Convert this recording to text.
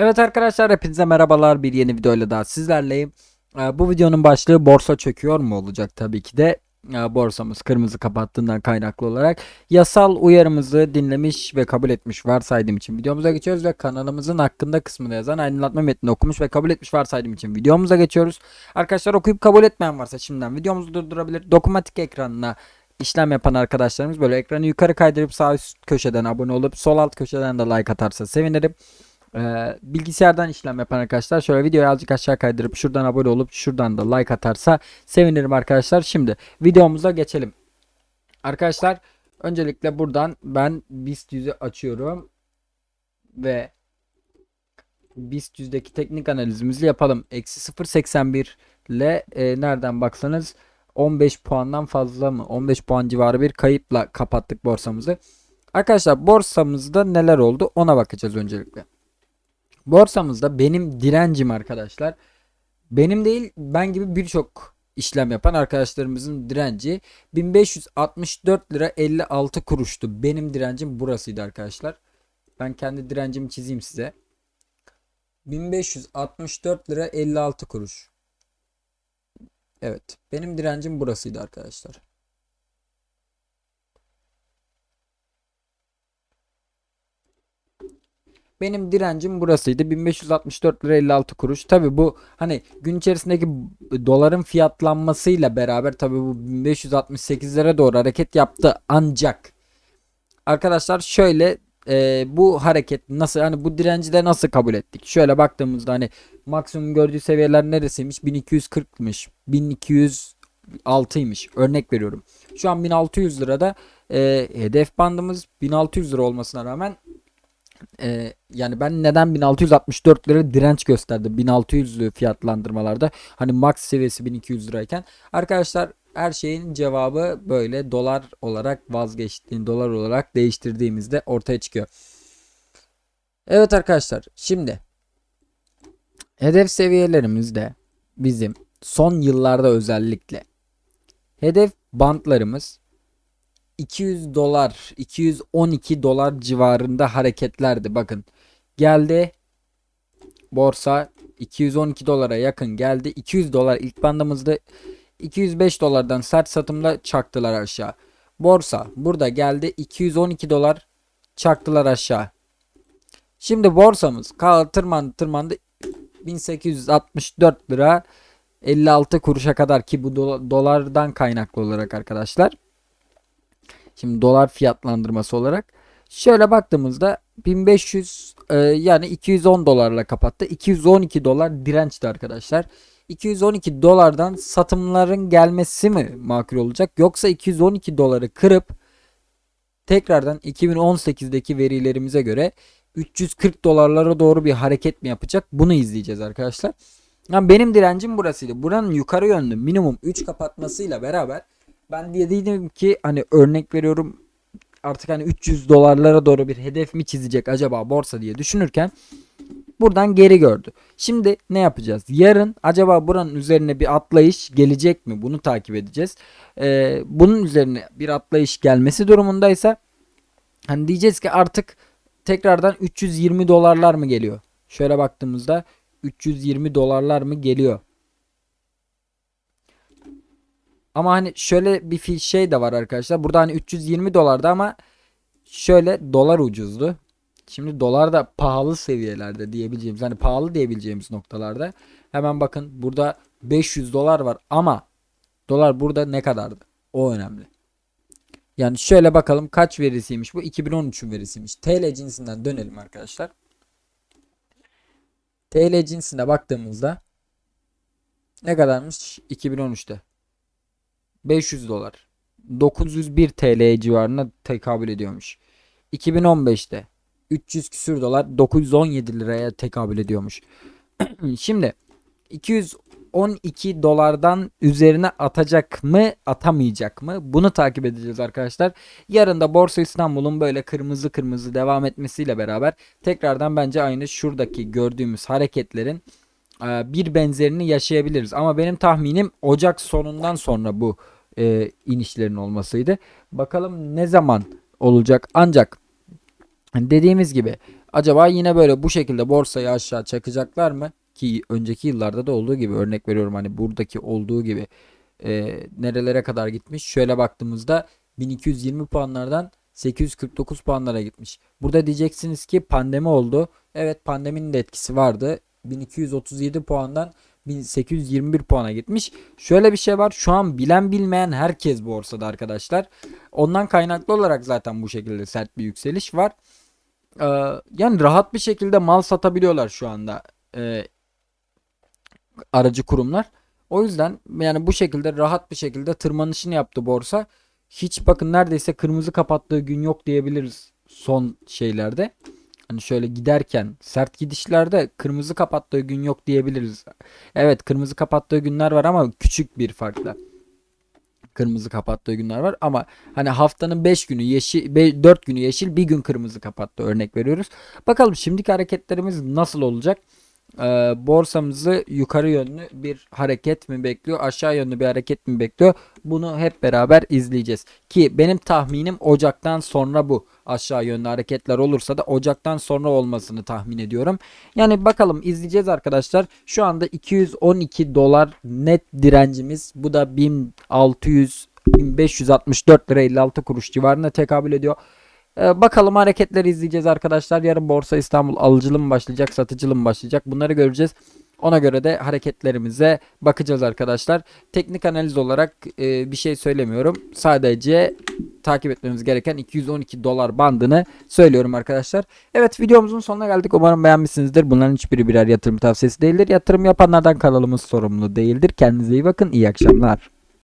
Evet arkadaşlar hepinize merhabalar bir yeni videoyla daha sizlerleyim. Ee, Bu videonun başlığı borsa çöküyor mu olacak tabii ki de Ee, borsamız kırmızı kapattığından kaynaklı olarak yasal uyarımızı dinlemiş ve kabul etmiş varsaydım için videomuza geçiyoruz ve kanalımızın hakkında kısmında yazan aydınlatma metnini okumuş ve kabul etmiş varsaydım için videomuza geçiyoruz. Arkadaşlar okuyup kabul etmeyen varsa şimdiden videomuzu durdurabilir. Dokunmatik ekranına işlem yapan arkadaşlarımız böyle ekranı yukarı kaydırıp sağ üst köşeden abone olup sol alt köşeden de like atarsa sevinirim. Ee, bilgisayardan işlem yapan arkadaşlar şöyle videoyu azıcık aşağı kaydırıp şuradan abone olup şuradan da like atarsa sevinirim arkadaşlar. Şimdi videomuza geçelim. Arkadaşlar öncelikle buradan ben BIST 100'ü açıyorum ve BIST 100'deki teknik analizimizi yapalım. Eksi 0.81 ile e, nereden baksanız 15 puandan fazla mı 15 puan civarı bir kayıpla kapattık borsamızı. Arkadaşlar borsamızda neler oldu ona bakacağız öncelikle. Borsamızda benim direncim arkadaşlar. Benim değil ben gibi birçok işlem yapan arkadaşlarımızın direnci 1564 lira 56 kuruştu. Benim direncim burasıydı arkadaşlar. Ben kendi direncimi çizeyim size. 1564 lira 56 kuruş. Evet. Benim direncim burasıydı arkadaşlar. Benim direncim burasıydı. 1564 lira 56 kuruş. Tabi bu hani gün içerisindeki doların fiyatlanmasıyla beraber tabi bu 1568 lira doğru hareket yaptı. Ancak arkadaşlar şöyle e, bu hareket nasıl hani bu direnci de nasıl kabul ettik? Şöyle baktığımızda hani maksimum gördüğü seviyeler neresiymiş? 1240'mış. 1206'ymış. Örnek veriyorum. Şu an 1600 lirada e, hedef bandımız 1600 lira olmasına rağmen ee, yani ben neden 1664 lira direnç gösterdim 1600 fiyatlandırmalarda? Hani max seviyesi 1200 lirayken. Arkadaşlar her şeyin cevabı böyle. Dolar olarak vazgeçtiğin dolar olarak değiştirdiğimizde ortaya çıkıyor. Evet arkadaşlar şimdi hedef seviyelerimizde bizim son yıllarda özellikle hedef bantlarımız 200 dolar 212 dolar civarında hareketlerdi. Bakın geldi borsa 212 dolara yakın geldi. 200 dolar ilk bandımızda 205 dolardan sert satımla çaktılar aşağı. Borsa burada geldi 212 dolar çaktılar aşağı. Şimdi borsamız kaldı tırmandı. tırmandı 1864 lira 56 kuruşa kadar ki bu dolardan kaynaklı olarak arkadaşlar Şimdi dolar fiyatlandırması olarak. Şöyle baktığımızda 1500 e, yani 210 dolarla kapattı. 212 dolar dirençti arkadaşlar. 212 dolardan satımların gelmesi mi makul olacak yoksa 212 doları kırıp tekrardan 2018'deki verilerimize göre 340 dolarlara doğru bir hareket mi yapacak? Bunu izleyeceğiz arkadaşlar. Yani benim direncim burasıydı. Buranın yukarı yönlü minimum 3 kapatmasıyla beraber ben diye dedim ki hani örnek veriyorum artık hani 300 dolarlara doğru bir hedef mi çizecek acaba borsa diye düşünürken buradan geri gördü. Şimdi ne yapacağız? Yarın acaba buranın üzerine bir atlayış gelecek mi? Bunu takip edeceğiz. Ee, bunun üzerine bir atlayış gelmesi durumundaysa hani diyeceğiz ki artık tekrardan 320 dolarlar mı geliyor? Şöyle baktığımızda 320 dolarlar mı geliyor? Ama hani şöyle bir şey de var arkadaşlar. Burada hani 320 dolarda ama şöyle dolar ucuzdu. Şimdi dolar da pahalı seviyelerde diyebileceğimiz hani pahalı diyebileceğimiz noktalarda. Hemen bakın burada 500 dolar var ama dolar burada ne kadardı? O önemli. Yani şöyle bakalım kaç verisiymiş bu? 2013'ün verisiymiş. TL cinsinden dönelim arkadaşlar. TL cinsine baktığımızda ne kadarmış 2013'te? 500 dolar. 901 TL civarına tekabül ediyormuş. 2015'te 300 küsür dolar 917 liraya tekabül ediyormuş. Şimdi 212 dolardan üzerine atacak mı atamayacak mı bunu takip edeceğiz arkadaşlar. Yarın da Borsa İstanbul'un böyle kırmızı kırmızı devam etmesiyle beraber tekrardan bence aynı şuradaki gördüğümüz hareketlerin bir benzerini yaşayabiliriz. Ama benim tahminim Ocak sonundan sonra bu e, inişlerin olmasıydı. Bakalım ne zaman olacak. Ancak dediğimiz gibi Acaba yine böyle bu şekilde borsayı aşağı çakacaklar mı? Ki önceki yıllarda da olduğu gibi örnek veriyorum hani buradaki olduğu gibi e, nerelere kadar gitmiş? Şöyle baktığımızda 1220 puanlardan 849 puanlara gitmiş. Burada diyeceksiniz ki pandemi oldu. Evet pandeminin de etkisi vardı. 1237 puandan 1821 puana gitmiş. Şöyle bir şey var. Şu an bilen bilmeyen herkes borsada arkadaşlar. Ondan kaynaklı olarak zaten bu şekilde sert bir yükseliş var. Ee, yani rahat bir şekilde mal satabiliyorlar şu anda e, aracı kurumlar. O yüzden yani bu şekilde rahat bir şekilde tırmanışını yaptı borsa. Hiç bakın neredeyse kırmızı kapattığı gün yok diyebiliriz son şeylerde. Hani şöyle giderken sert gidişlerde kırmızı kapattığı gün yok diyebiliriz. Evet kırmızı kapattığı günler var ama küçük bir farkla. Kırmızı kapattığı günler var ama hani haftanın 5 günü yeşil 4 günü yeşil bir gün kırmızı kapattı örnek veriyoruz. Bakalım şimdiki hareketlerimiz nasıl olacak? Ee, borsamızı yukarı yönlü bir hareket mi bekliyor, aşağı yönlü bir hareket mi bekliyor? Bunu hep beraber izleyeceğiz. Ki benim tahminim Ocak'tan sonra bu aşağı yönlü hareketler olursa da Ocak'tan sonra olmasını tahmin ediyorum. Yani bakalım izleyeceğiz arkadaşlar. Şu anda 212 dolar net direncimiz. Bu da 1600 1564 lira 56 kuruş civarında tekabül ediyor. Ee, bakalım hareketleri izleyeceğiz arkadaşlar. Yarın Borsa İstanbul alıcılı mı başlayacak, satıcılı mı başlayacak? Bunları göreceğiz. Ona göre de hareketlerimize bakacağız arkadaşlar. Teknik analiz olarak e, bir şey söylemiyorum. Sadece takip etmemiz gereken 212 dolar bandını söylüyorum arkadaşlar. Evet videomuzun sonuna geldik. Umarım beğenmişsinizdir. Bunların hiçbiri birer yatırım tavsiyesi değildir. Yatırım yapanlardan kanalımız sorumlu değildir. Kendinize iyi bakın. İyi akşamlar.